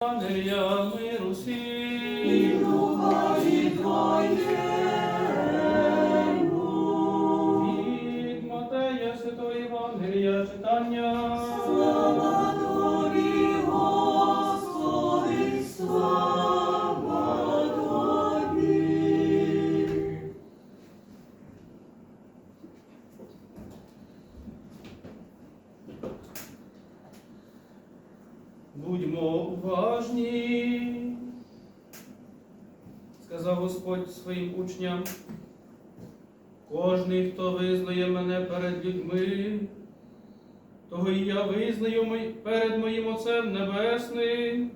Ангелія миру всім. Людьми, того і я визнаю перед моїм Отцем Небесним.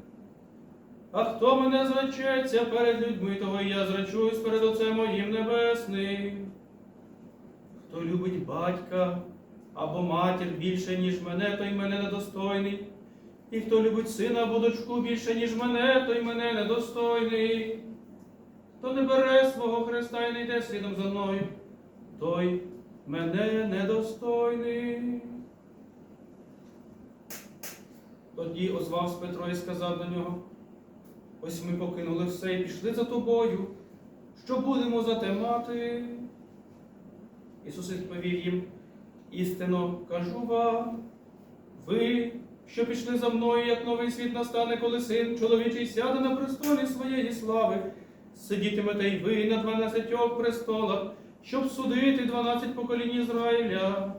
А хто мене зречеться перед людьми, того і я зречусь перед Отцем моїм Небесним. Хто любить батька або матір більше, ніж мене, той мене недостойний. І хто любить сина або дочку більше, ніж мене, той мене недостойний. Хто не бере свого Христа і не йде слідом за мною, той мене недостойний. Тоді озвався Петро і сказав до нього: Ось ми покинули все і пішли за тобою. Що будемо за те мати? Ісус відповів їм: істинно кажу вам, ви, що пішли за мною, як новий світ настане, коли син чоловічий сяде на престолі своєї слави, сидітимете й ви на дванадцятьох престолах, щоб судити дванадцять поколінь Ізраїля.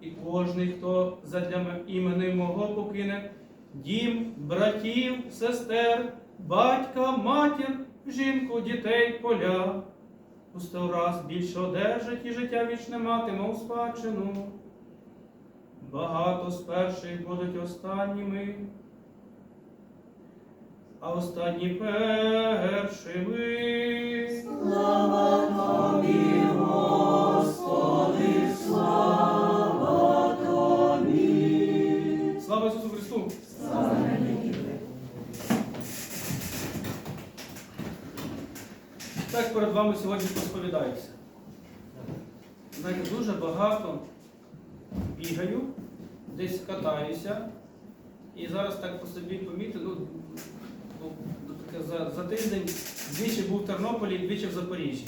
І кожний, хто задля імени мого покине дім, братів, сестер, батька, матір, жінку, дітей, поля, у сто раз більше одержить і життя вічне матиме у спадщину. Багато з перших будуть останніми, а останні першими. Слава Тобі, Господи, слава Тобі. Слава Ісусу Христу! Так перед вами сьогодні розповідаюся. Знаєте, дуже багато бігаю, десь катаюся. І зараз так по собі помітив, ну, за, за тиждень двічі був в Тернополі, двічі в Запоріжжі.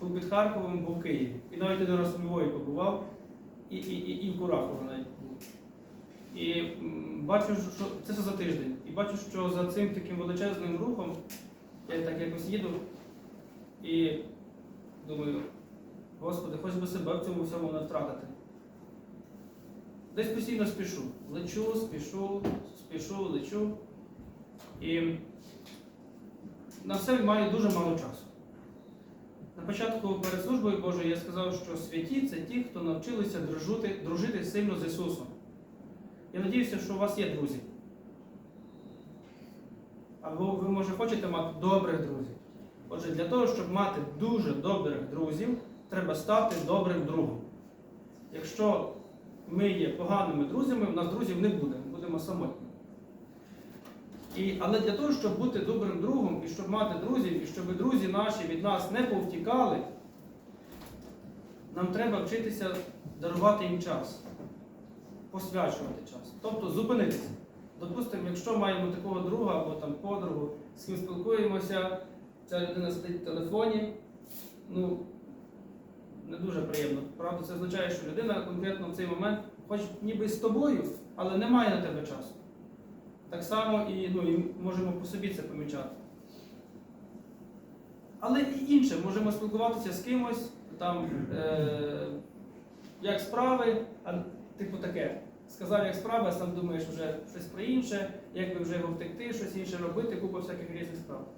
Був під Харковом, був в Києві. І навіть один раз у Львові побував, і, і, і, і в Курахово навіть був. І бачу, що це все за тиждень. І бачу, що за цим таким величезним рухом я так якось їду і думаю, Господи, хоч би себе в цьому всьому не втратити. Десь постійно спішу. Лечу, спішу, спішу, лечу. І на все маю дуже мало часу. На початку перед службою Божою я сказав, що святі це ті, хто навчилися дружити, дружити сильно з Ісусом. Я надіюся, що у вас є друзі. Або ви, може, хочете мати добрих друзів. Отже, для того, щоб мати дуже добрих друзів, треба стати добрим другом. Якщо ми є поганими друзями, у нас друзів не буде, будемо самотні. І, але для того, щоб бути добрим другом і щоб мати друзів, і щоб друзі наші від нас не повтікали, нам треба вчитися дарувати їм час, посвячувати час, тобто зупинитися. Допустимо, якщо маємо такого друга або там подругу, з ким спілкуємося, ця людина сидить в телефоні, ну не дуже приємно. Правда, це означає, що людина конкретно в цей момент, хоч ніби з тобою, але не має на тебе часу. Так само і, ну, і можемо по собі це помічати. Але і інше, можемо спілкуватися з кимось, там, е, як справи, а типу таке. Сказав, як справи, а сам думаєш вже щось про інше, як би вже його втекти, щось інше робити, купа всяких різних справ.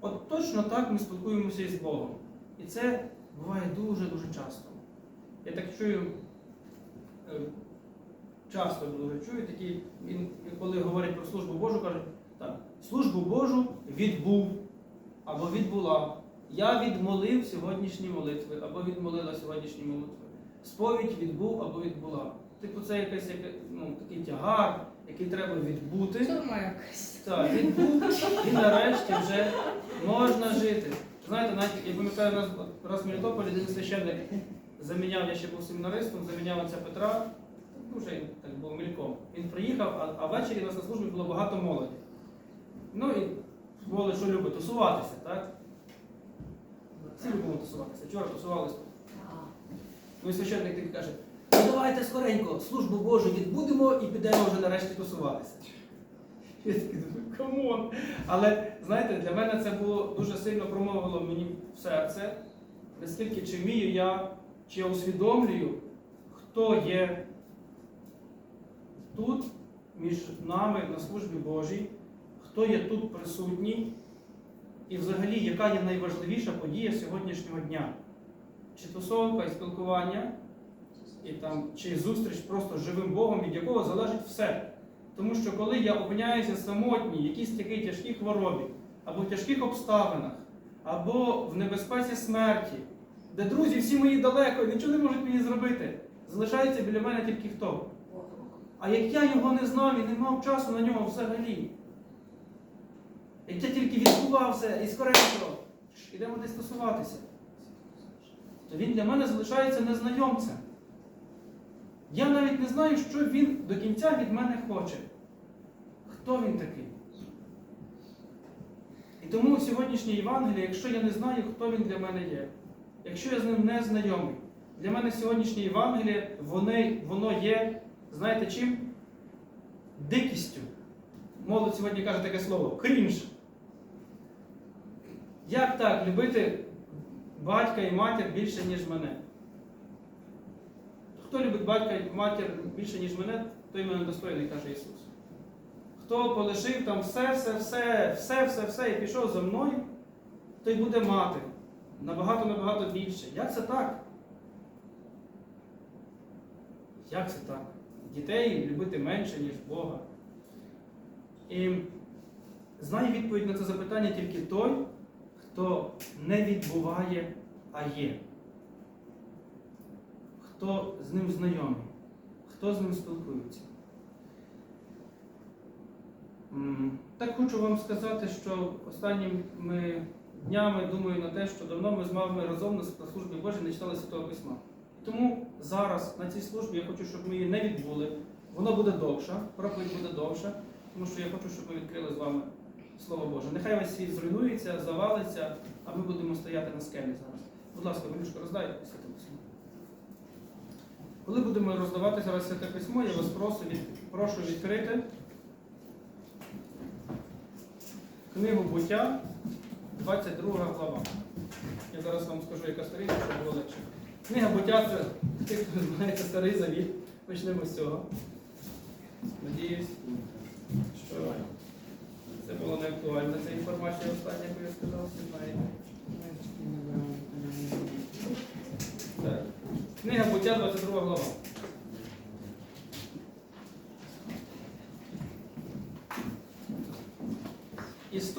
От точно так ми спілкуємося із Богом. І це буває дуже-дуже часто. Я так чую, е, часто дуже чую такі, він, коли говорять про службу Божу, кажуть, так, службу Божу відбув або відбула. Я відмолив сьогоднішні молитви, або відмолила сьогоднішні молитви. Сповідь відбув або відбула. Типу, це якийсь ну, такий тягар, який треба відбути. Сурма якась. Так, відбув, і нарешті вже можна жити. Знаєте, навіть я пам'ятаю, раз, раз в Мелітополі один священник заміняв, я ще був семінаристом, заміняв отця Петра. Ну вже так було мільком. Він приїхав, а, а ввечері у нас на службі було багато молоді. Ну і молодь, що любить, тусуватися, так? Всі любимо тусуватися. Вчора тусувалися. Ну і священник такий каже, ну давайте скоренько службу Божу відбудемо і підемо вже нарешті тусуватися. Я такий думаю, камон. Але знаєте, для мене це було дуже сильно промовило мені в серце, наскільки чи вмію я, чи я усвідомлюю, хто є тут між нами на службі Божій, хто є тут присутній, і взагалі, яка є найважливіша подія сьогоднішнього дня. Чи тусовка і спілкування, і там, чи зустріч просто з живим Богом, від якого залежить все. Тому що коли я опиняюся самотній, в якійсь такій тяжкій хворобі, або в тяжких обставинах, або в небезпеці смерті, де друзі всі мої далеко, нічого не можуть мені зробити, залишається біля мене тільки хто. А як я його не знав і не мав часу на нього взагалі, як я тільки відбувався і скоренько, ідемо десь стосуватися, то він для мене залишається незнайомцем. Я навіть не знаю, що він до кінця від мене хоче. Хто він такий? І тому сьогоднішнє Євангеліє, якщо я не знаю, хто він для мене є, якщо я з ним не знайомий, для мене сьогоднішнє Євангеліє, воно є, знаєте чим? Дикістю. Молодь сьогодні каже таке слово крінж. Як так любити батька і матір більше, ніж мене? Хто любить батька і матір більше, ніж мене, той мене достойний, каже Ісус. Хто полишив там все, все, все, все, все, все і пішов за мною, той буде мати набагато, набагато більше. Як це так? Як це так? Дітей любити менше, ніж Бога. І знає відповідь на це запитання тільки той, хто не відбуває, а є. Хто з ним знайомий, хто з ним спілкується. Так хочу вам сказати, що останніми днями думаю на те, що давно ми з вами разом на службі Божій не читали Святого Письма. Тому зараз на цій службі я хочу, щоб ми її не відбули. Воно буде довша, проповідь буде довша, тому що я хочу, щоб ми відкрили з вами Слово Боже. Нехай весь світ зруйнується, завалиться, а ми будемо стояти на скелі зараз. Будь ласка, Валюшка, роздай Святе Письмо. Коли будемо роздавати зараз Святе Письмо, я вас прошу, від, прошу відкрити книгу буття, 22 глава. Я зараз вам скажу, яка сторінка, щоб було легше. Книга буття це тих, хто знається старий завіт. Почнемо з цього. Надіюсь, що це було не актуально. Ця інформація остання, яку я сказав, всі знаєте. Так. Книга буття, 22 глава.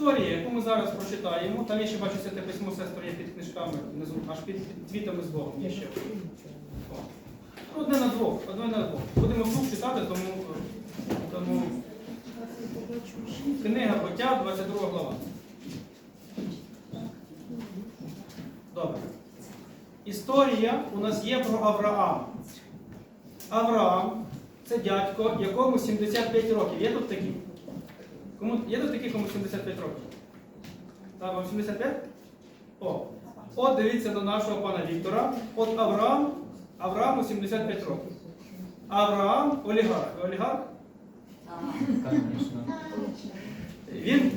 Історія, яку ми зараз прочитаємо, там я ще бачу святе письмо сестри є під книжками внизу, аж під, твітами з Богом. Є ще. Одне на двох, одне на двох. Будемо вслух читати, тому, тому книга буття, 22 глава. Добре. Історія у нас є про Авраама. Авраам це дядько, якому 75 років. Є тут такі? Кому, є тут такі, кому 75 років? Так, вам 75? О. От дивіться на нашого пана Віктора. От Авраам, Аврааму 75 років. Авраам олігарх. Олігарх? Він.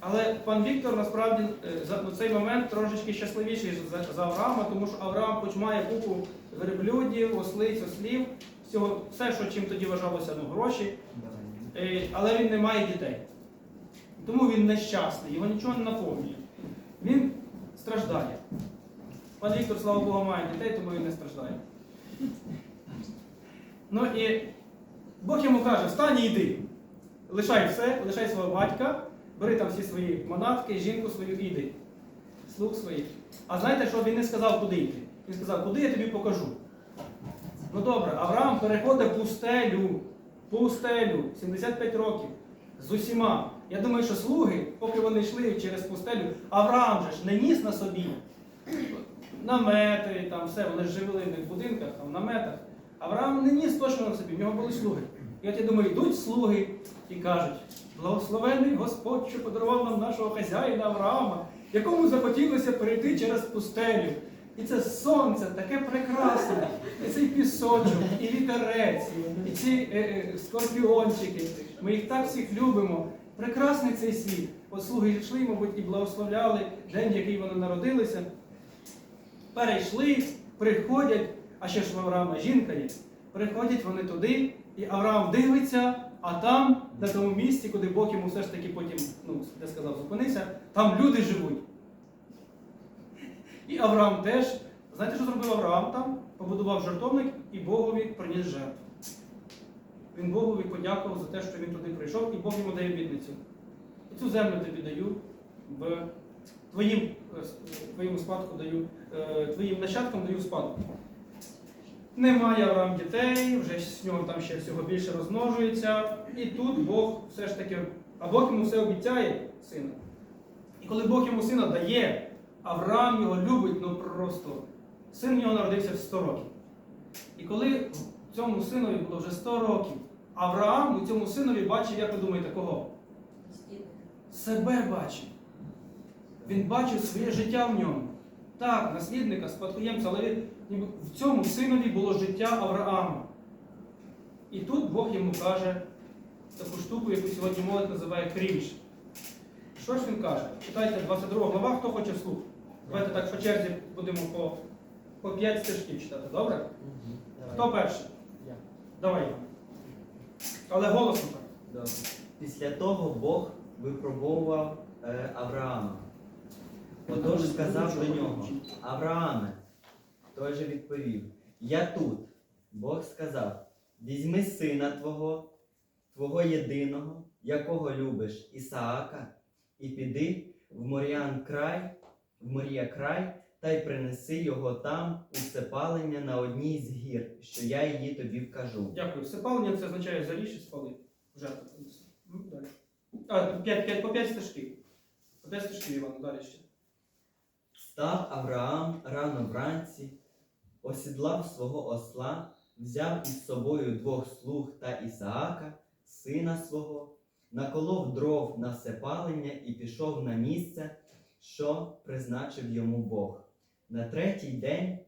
Але пан Віктор насправді е, за цей момент трошечки щасливіший за, за Авраама, тому що Авраам хоч має купу верблюдів, ослиць, ослів, всього, все, що чим тоді вважалося, ну, гроші. Е, але він не має дітей. Тому він нещасний, його нічого не наповнює. Він страждає. Пан Віктор, слава Богу, має дітей, тому він не страждає. Ну і Бог йому каже, встань і йди. Лишай все, лишай свого батька, бери там всі свої манатки, жінку свою і йди. Слуг своїх. А знаєте, що він не сказав, куди йти? Він сказав, куди я тобі покажу. Ну добре, Авраам переходить пустелю, пустелю, 75 років, з усіма. Я думаю, що слуги, поки вони йшли через пустелю, Авраам же ж не ніс на собі намети, там все, вони ж жили в будинках, там, наметах. Авраам не ніс точно на собі, в нього були слуги. І от я думаю, йдуть слуги і кажуть: благословений Господь, що подарував нам нашого хазяїна Авраама, якому захотілося перейти через пустелю. І це сонце таке прекрасне, і цей пісочок, і вітерець, і ці е, е, скорпіончики. Ми їх так всіх любимо. Прекрасний цей світ. От слуги йшли, мабуть, і благословляли день, в який вони народилися. Перейшли, приходять, а ще ж в Авраама жінка є. Приходять вони туди, і Авраам дивиться, а там, на тому місці, куди Бог йому все ж таки потім, ну, я сказав, зупинися, там люди живуть. І Авраам теж, знаєте, що зробив Авраам там? Побудував жертовник і Богові приніс жертву. Він Богові подякував за те, що він туди прийшов, і Бог йому дає обітницю. І цю землю тобі даю в твоїм, е, твоєму спадку даю, е, твоїм нащадкам даю спадку. Немає Авраам дітей, вже з нього там ще всього більше розмножується. І тут Бог все ж таки, а Бог йому все обіцяє сина. І коли Бог йому сина дає, Авраам його любить, ну просто. Син в нього народився в 100 років. І коли цьому синові було вже 100 років, Авраам у цьому синові бачив, як ви думаєте, кого? Себе бачив. Він бачив своє життя в ньому. Так, наслідника, спадкоємця, але в цьому синові було життя Авраама. І тут Бог йому каже таку штуку, яку сьогодні молодь називає крінж. Що ж він каже? Читайте 22 глава, хто хоче вслух. Давайте так по черзі будемо по, по 5 стежків читати, добре? Хто перший? Я. Давай. Але голосно так. Добре. Після того Бог випробовував е, Авраама. Отож сказав до нього: Аврааме, той же відповів: Я тут. Бог сказав: Візьми сина твого, твого єдиного, якого любиш, Ісаака, і піди в Моріан край, в Морія край, та й принеси його там у всепалення на одній з гір, що я її тобі вкажу. Дякую. Всепалення це означає заріж і спали. Жертву принеси. Ну, Далі. А, 5, 5, по 5 стежків. По 5 стежків, Іван, далі ще. Став Авраам рано вранці, осідлав свого осла, взяв із собою двох слуг та Ісаака, сина свого, наколов дров на всепалення і пішов на місце, що призначив йому Бог. На третій день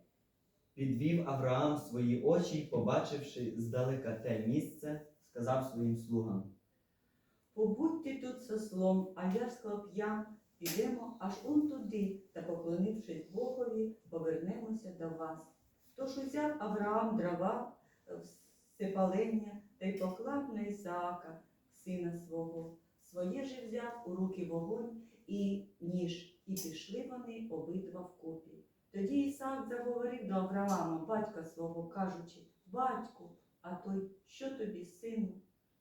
підвів Авраам свої очі й, побачивши здалека те місце, сказав своїм слугам. Побудьте тут со слом, а я з підемо аж он туди, та поклонившись Богові, повернемося до вас. Тож узяв Авраам дрова, е, всепалення та й поклав на Ісаака, сина свого. Своє же взяв у руки вогонь і ніж, і пішли вони обидва вкупі. Тоді Ісаак заговорив до Авраама, батька свого, кажучи, батьку, а той, що тобі, сину?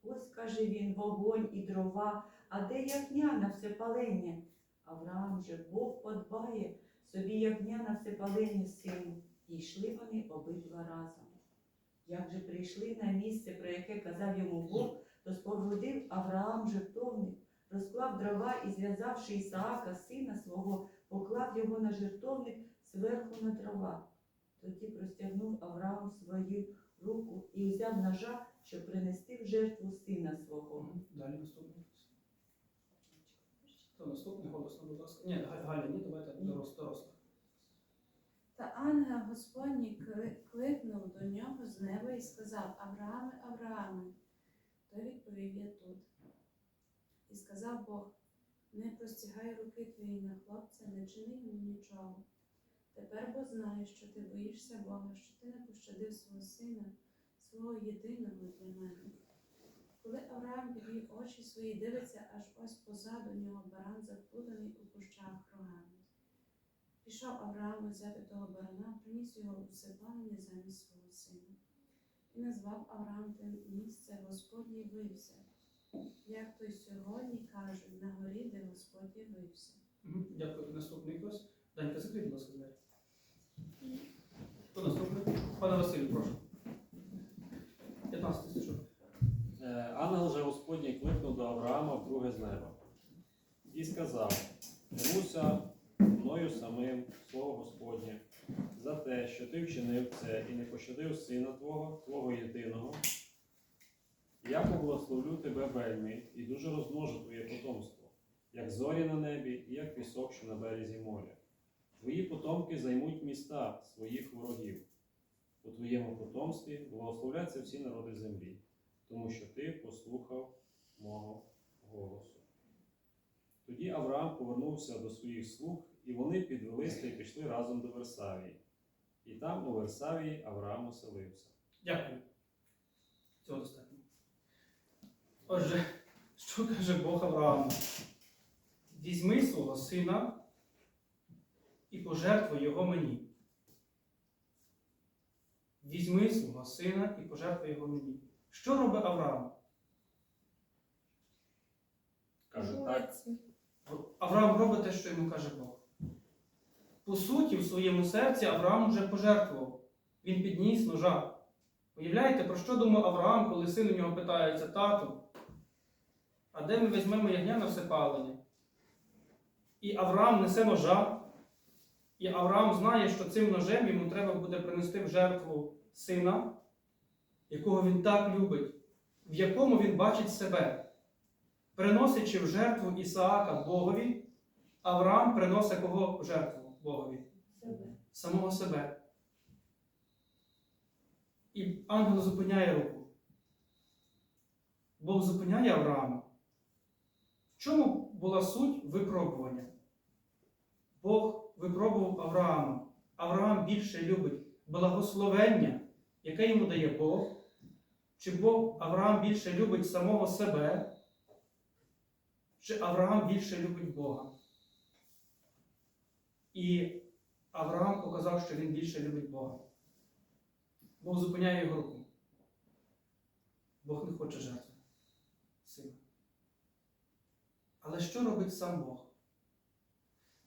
Ось, каже він, вогонь і дрова, а де ягня на всепалення? Авраам же Бог подбає собі ягня на всепалення сину. І йшли вони обидва разом. Як же прийшли на місце, про яке казав йому Бог, то спорудив Авраам жертовник, розклав дрова і, зв'язавши Ісаака, сина свого, поклав його на жертовник зверху на дрова. Тоді простягнув Авраам свою руку і взяв ножа, щоб принести в жертву сина свого. Далі наступний. Хто наступний голосно, будь ласка. Ні, Галя, ні, давайте дорос, доросла. Та ангел Господній кликнув до нього з неба і сказав Аврааме, Аврааме. Той відповів я тут. І сказав Бог, не простягай руки твої на хлопця, не чини йому нічого. Тепер бо знаю, що ти боїшся Бога, що ти не пощадив свого сина, свого єдиного для мене. Коли Авраам підвів очі свої, дивиться, аж ось позаду нього баран заплутаний у кущах рогами. Пішов Авраам взяти того барана, приніс його у всепалення замість свого сина. І назвав Авраам те місце Господь явився, як то й сьогодні кажуть, на горі, де Господь явився. Дякую. Наступний хтось. Данька, закрий, будь ласка, двері. Хто наступний? Пане Василю, прошу. 15 стежок. Е, Ангел же Господній кликнув до Авраама вдруге з неба і сказав: Клянуся мною самим, слово Господнє, за те, що ти вчинив це і не пощадив сина твого, твого єдиного. Я поблагословлю тебе вельми і дуже розмножу твоє потомство, як зорі на небі і як пісок, що на березі моря. Твої потомки займуть міста своїх ворогів. У твоєму потомстві благословляться всі народи землі, тому що ти послухав мого голосу. Тоді Авраам повернувся до своїх слуг, і вони підвелися і пішли разом до Версавії. І там у Версавії Авраам оселився. Дякую. Цього достатньо. Отже, що каже Бог Аврааму? Візьми свого сина і пожертвуй його мені. Візьми свого сина і пожертвуй його мені. Що робить Авраам? Каже, так, Авраам робить те, що йому каже Бог. По суті, в своєму серці Авраам вже пожертвував. Він підніс ножа. Уявляєте, про що думав Авраам, коли син у нього питається, тату, а де ми візьмемо ягня на всепалення? І Авраам несе ножа, і Авраам знає, що цим ножем йому треба буде принести в жертву сина, якого він так любить, в якому він бачить себе. Приносячи в жертву Ісаака Богові, Авраам приносить кого в жертву Богові? Самого себе. І ангел зупиняє руку. Бог зупиняє Авраама. Чому була суть випробування? Бог випробував Авраама. Авраам більше любить благословення, яке йому дає Бог. Чи Бог Авраам більше любить самого себе? Чи Авраам більше любить Бога? І Авраам показав, що він більше любить Бога. Бог зупиняє його руку. Бог не хоче жертви сина. Але що робить сам Бог?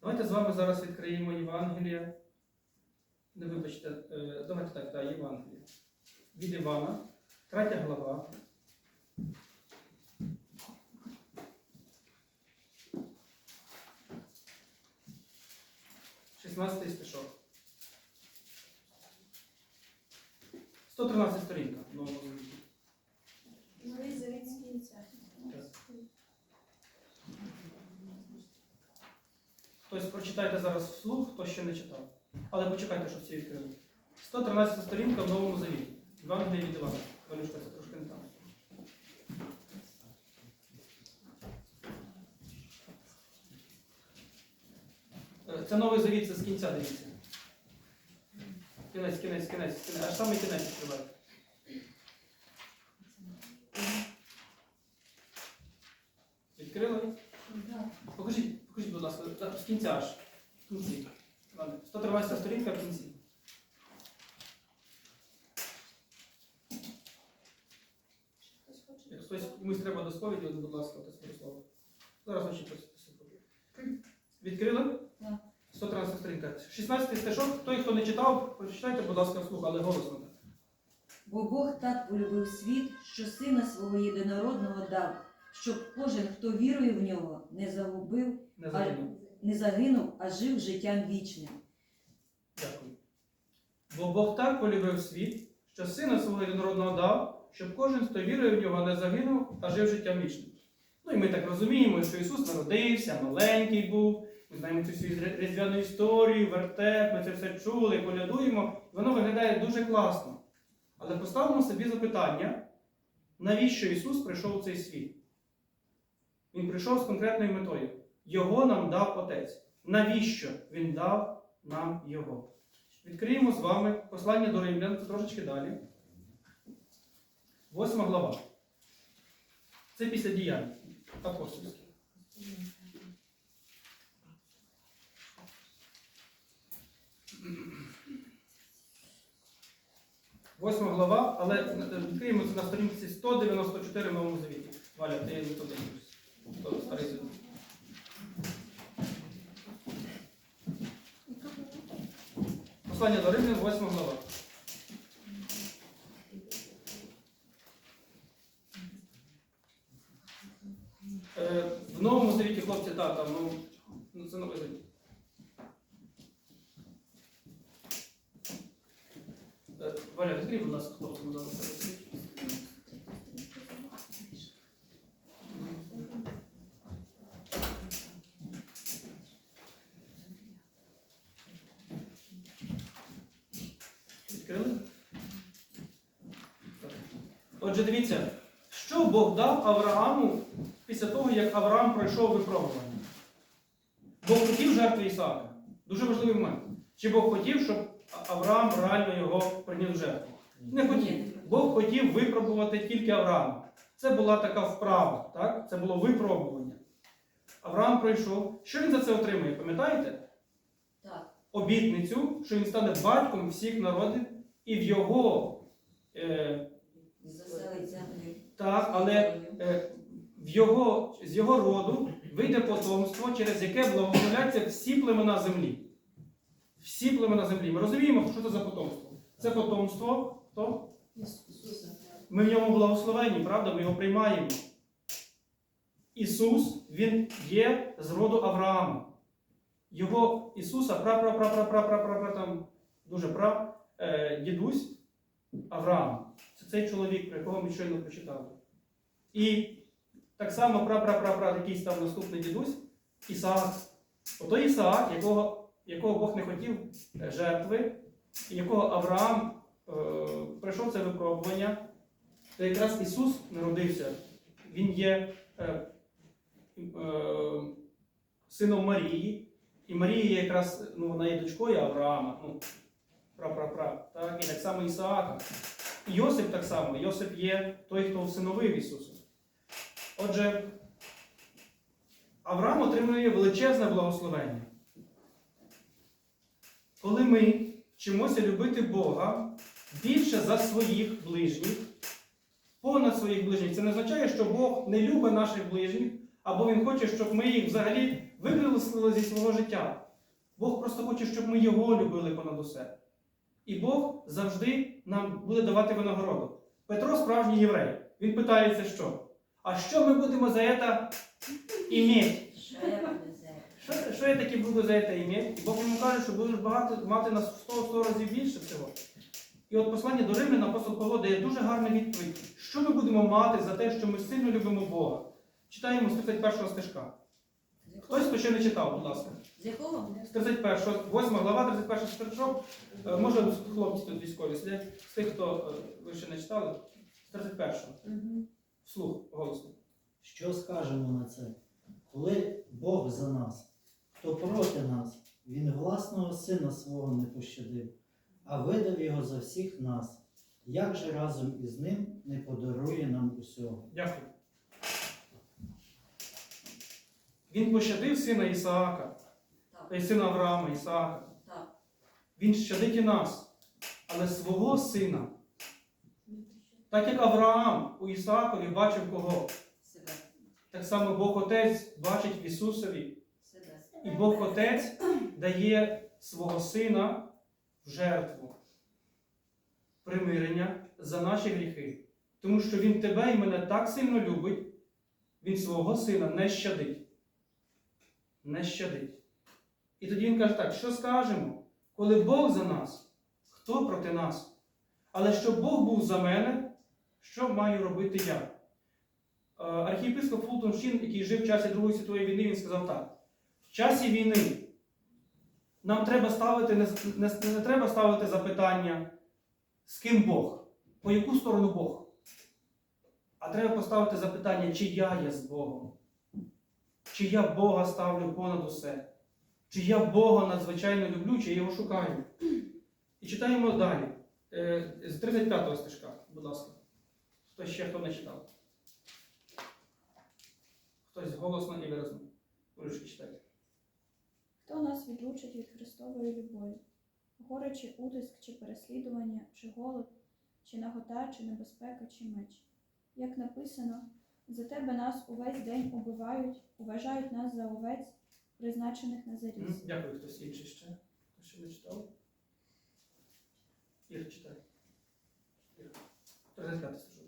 Давайте з вами зараз відкриємо Євангелія. Не вибачте, е, давайте так, так, Євангелія. Від Івана, 3 глава. 16 стишок. 113 сторінка в новому завіті. Новий завіт з кінця. Хтось прочитайте зараз вслух, хто ще не читав. Але почекайте, що всі відкрили. 113 сторінка в новому завіті. Євангелія від Івана. Валюшка, це трошки не там. Е, Це новий завіт, це з кінця дивіться. Кінець, кінець, кінець, кінець. Аж саме кінець відкривайте. Відкрили? Покажіть, покажіть, будь ласка, та- з кінця аж. В кінці. Ладно, 113 сторінка в кінці. Як хтось комусь треба до сповіді, будь ласка, отець Мирослава. Зараз очі посипати. Відкрили? Так. 113 сторінка. 16 стишок. Той, хто не читав, прочитайте, будь ласка, вслух, але голосно. Бо Бог так полюбив світ, що сина свого єдинородного дав, щоб кожен, хто вірує в нього, не загубив, Не загинув. Не загинув, а жив життям вічним. Дякую. Бо Бог так полюбив світ, що сина свого єдинородного дав, щоб кожен, хто вірує в нього, не загинув, а жив життям вічним. Ну і ми так розуміємо, що Ісус народився, маленький був. Ми знаємо цю всю різдвяну історію, вертеп, ми це все чули, колядуємо. Воно виглядає дуже класно. Але поставимо собі запитання, навіщо Ісус прийшов у цей світ? Він прийшов з конкретною метою. Його нам дав Отець. Навіщо Він дав нам Його? Відкриємо з вами послання до римлян, трошечки далі. Восьма глава. Це після діянь апостольських. Восьма глава, але е, відкриємо це на сторінці 194 в новому завіті. Валя, ти не туди. Старий завіт. Послання до Римлян, 8 глава. Е, в новому завіті, хлопці, так, там, ну, ну це новий завіт. Закрій, будь ласка, хлопцям зараз. Відкрили? Так. Отже, дивіться, що Бог дав Аврааму після того, як Авраам пройшов випробування? Бог хотів жертви Ісаака. Дуже важливий момент. Чи Бог хотів, щоб Авраам реально його приніс в жертву? Не хотів. Бог хотів випробувати тільки Авраама. Це була така вправа, так? це було випробування. Авраам пройшов. Що він за це отримує? Пам'ятаєте? Так. Обітницю, що він стане батьком всіх народів, і в його е. Так, але е, в його, з його роду вийде потомство, через яке благословляться всі племена землі. Всі племена землі. Ми розуміємо, що це за потомство. Це потомство, хто? Ми в ньому благословені, правда? Ми його приймаємо. Ісус, Він є з роду Авраама. Його Ісуса, пра пра пра пра пра пра пра пра там дуже пра, е, дідусь Авраам. Це цей чоловік, про якого ми щойно прочитали. І так само пра пра пра пра якийсь там наступний дідусь Ісаак. Ото Ісаак, якого, якого Бог не хотів е, жертви, і якого Авраам е, пройшов це випробування, то якраз Ісус народився. Він є е, е, сином Марії, і Марія є якраз ну, вона є дочкою Авраама, ну, пра-пра-пра, так? і так само Ісаака. Йосип так само. Йосип є той, хто всиновив Ісуса. Отже, Авраам отримує величезне благословення. Коли ми вчимося любити Бога більше за своїх ближніх, понад своїх ближніх, це не означає, що Бог не любить наших ближніх, або Він хоче, щоб ми їх взагалі викреслили зі свого життя. Бог просто хоче, щоб ми його любили понад усе. І Бог завжди нам буде давати винагороду. Петро справжній єврей. Він питається, що? А що ми будемо за це іміти? Що, що я таки буду за це іміти? І Бог йому каже, що будеш багато мати на 100-100 разів більше всього. І от послання до Римлян апостол Павло дає дуже гарну відповідь. Що ми будемо мати за те, що ми сильно любимо Бога? Читаємо з 31 стежка. Хтось, хто ще не читав, будь ласка. З якого? З 31, 8 глава, 31 стежок. Е, Може, хлопці тут військові сидять. З тих, хто е, ви ще не читали. З 31. Угу. Вслух, голосно. Що скажемо на це? Коли Бог за нас, то проти нас, Він власного сина свого не пощадив, а видав його за всіх нас. Як же разом із ним не подарує нам усього? Дякую. Він пощадив сина Ісаака, та й сина Авраама, Ісаака. Так. Він щадить і нас, але свого сина. Так як Авраам у Ісаакові бачив кого, Себе. так само Бог Отець бачить в Ісусові. Себе. І Бог Отець дає свого сина в жертву примирення за наші гріхи. Тому що Він тебе і мене так сильно любить, Він свого сина не щадить. Не щадить. І тоді він каже так: що скажемо? Коли Бог за нас, хто проти нас? Але щоб Бог був за мене, що маю робити я? Е, Архієпископ Фултон Шін, який жив в часі Другої світової війни, він сказав так: в часі війни нам треба ставити, не, не, не треба ставити запитання, з ким Бог, по яку сторону Бог. А треба поставити запитання, чи я є з Богом, чи я Бога ставлю понад усе, чи я Бога надзвичайно люблю, чи я його шукаю. І читаємо далі. Е, З 35-го стежка, будь ласка. Хто ще хто не читав? Хтось голосно і виразно. Ручки читайте. Хто нас відлучить від Христової любові? Горе чи утиск, чи переслідування, чи голод, чи нагота, чи небезпека, чи меч. Як написано, за тебе нас увесь день убивають, уважають нас за овець, призначених на заріз. Дякую, хтось інший ще. Хто ще не читав? Ір, читай. Ір. 35 стежок.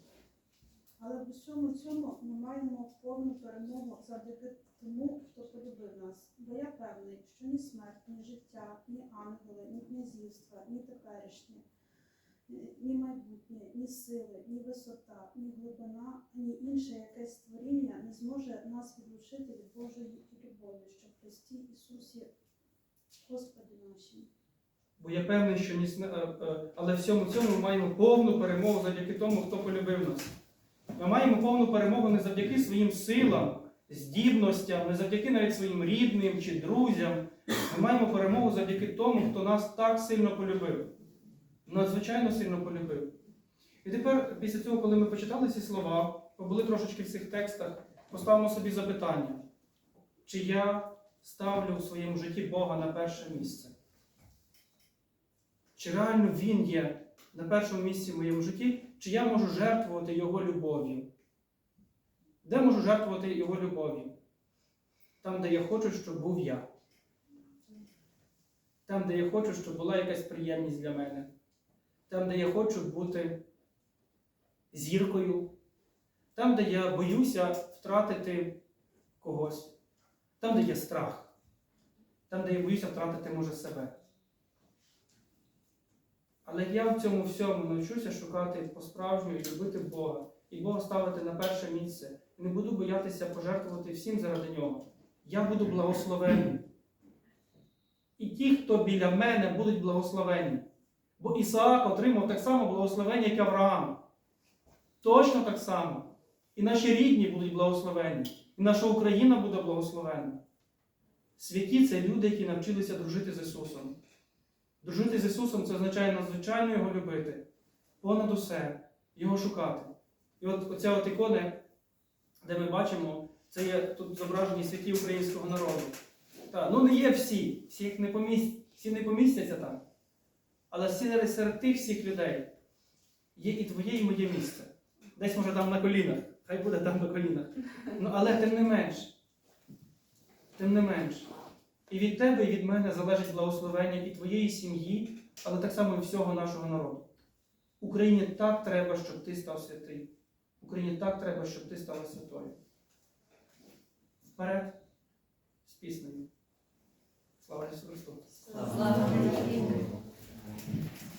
Але в усьому цьому ми маємо повну перемогу завдяки тому, хто полюбив нас. Бо я певний, що ні смерть, ні життя, ні ангели, ні князівства, ні теперішнє, ні- ні майбутнє. Ні сили, ні висота, ні глибина, ні інше якесь створіння не зможе нас відлучити від Божої любові, що в Христі Ісусі, Господі нашим. Бо я певний, що ні е, е, але всьому цьому ми маємо повну перемогу завдяки тому, хто полюбив нас. Ми маємо повну перемогу не завдяки своїм силам, здібностям, не завдяки навіть своїм рідним чи друзям. Ми маємо перемогу завдяки тому, хто нас так сильно полюбив. Надзвичайно сильно полюбив. І тепер, після цього, коли ми почитали ці слова, побули трошечки в цих текстах, поставимо собі запитання, чи я ставлю в своєму житті Бога на перше місце? Чи реально Він є на першому місці в моєму житті, чи я можу жертвувати Його любов'ю? Де можу жертвувати Його любов'ю? Там, де я хочу, щоб був я. Там, де я хочу, щоб була якась приємність для мене. Там, де я хочу бути зіркою. Там, де я боюся втратити когось. Там, де є страх. Там, де я боюся втратити, може, себе. Але я в цьому всьому навчуся шукати по-справжньому і любити Бога, і Бога ставити на перше місце, і не буду боятися пожертвувати всім заради нього. Я буду благословенний. І ті, хто біля мене, будуть благословенні. Бо Ісаак отримав так само благословення, як Авраам. Точно так само. І наші рідні будуть благословенні, і наша Україна буде благословенна. Святі це люди, які навчилися дружити з Ісусом. Дружити з Ісусом це означає надзвичайно Його любити, понад усе, Його шукати. І от оця от ікона, де ми бачимо, це є тут зображені святі українського народу. Так, ну не є всі, всі, не поміст... всі не помістяться там. Але серед тих всіх людей є і твоє, і моє місце. Десь може там на колінах. Хай буде там на колінах. Ну, але тим не менш, тим не менш. І від тебе, і від мене залежить благословення і твоєї сім'ї, але так само і всього нашого народу. Україні так треба, щоб ти став святий. Україні так треба, щоб ти стала святою. Вперед з піснею. Слава Ісусу Христу! Слава Україні!